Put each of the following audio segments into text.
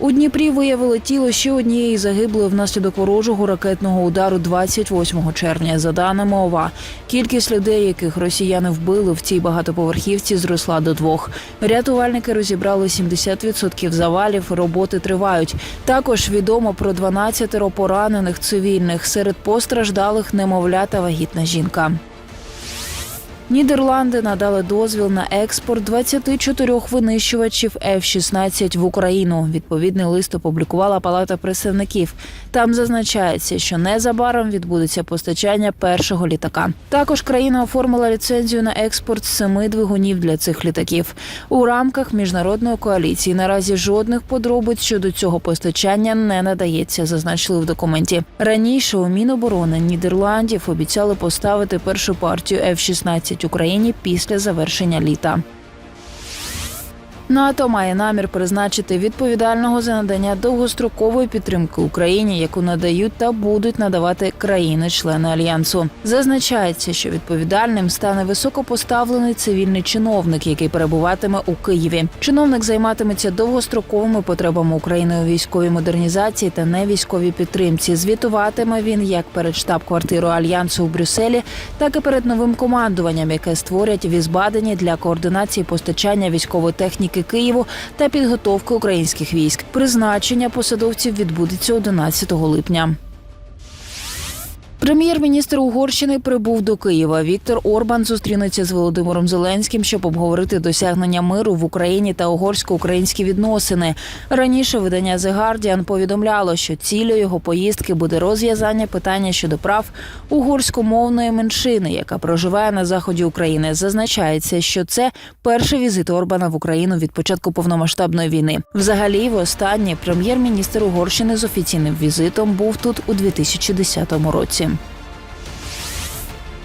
У Дніпрі виявили тіло ще однієї загиблої внаслідок ворожого ракетного удару 28 червня. За даними ОВА, кількість людей, яких росіяни вбили в цій багатоповерхівці, зросла до двох. Рятувальники розібрали 70% завалів. Роботи тривають. Також відомо про 12 поранених цивільних. Серед постраждалих немовля та вагітна жінка. Нідерланди надали дозвіл на експорт 24 винищувачів F-16 в Україну. Відповідний лист опублікувала Палата представників. Там зазначається, що незабаром відбудеться постачання першого літака. Також країна оформила ліцензію на експорт семи двигунів для цих літаків. У рамках міжнародної коаліції наразі жодних подробиць щодо цього постачання не надається, зазначили в документі. Раніше у Міноборони Нідерландів обіцяли поставити першу партію F-16 Україні після завершення літа. НАТО має намір призначити відповідального за надання довгострокової підтримки Україні, яку надають та будуть надавати країни-члени альянсу. Зазначається, що відповідальним стане високопоставлений цивільний чиновник, який перебуватиме у Києві. Чиновник займатиметься довгостроковими потребами України у військовій модернізації та невійськовій підтримці. Звітуватиме він як перед штаб-квартирою альянсу у Брюсселі, так і перед новим командуванням, яке створять в Ізбадені для координації постачання військової техніки Києву та підготовки українських військ. Призначення посадовців відбудеться 11 липня. Прем'єр-міністр Угорщини прибув до Києва. Віктор Орбан зустрінеться з Володимиром Зеленським, щоб обговорити досягнення миру в Україні та угорсько-українські відносини. Раніше видання The Guardian повідомляло, що цілею його поїздки буде розв'язання питання щодо прав угорськомовної меншини, яка проживає на заході України. Зазначається, що це перший візит Орбана в Україну від початку повномасштабної війни. Взагалі, востаннє прем'єр-міністр Угорщини з офіційним візитом був тут у 2010 році.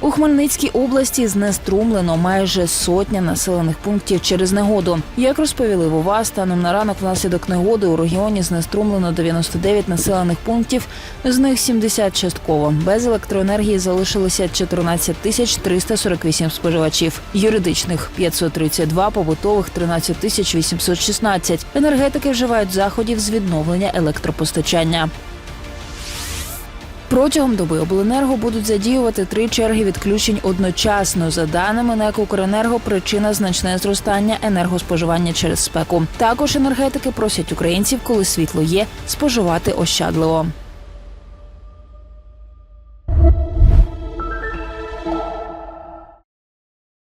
У Хмельницькій області знеструмлено майже сотня населених пунктів через негоду. Як розповіли в ОВА, станом на ранок внаслідок негоди у регіоні знеструмлено 99 населених пунктів, з них 70 частково. Без електроенергії залишилося 14 тисяч 348 споживачів, юридичних 532, побутових 13 тисяч 816. Енергетики вживають заходів з відновлення електропостачання. Протягом доби обленерго будуть задіювати три черги відключень одночасно. За даними НЕК «Укренерго», причина значне зростання енергоспоживання через спеку. Також енергетики просять українців, коли світло є, споживати ощадливо.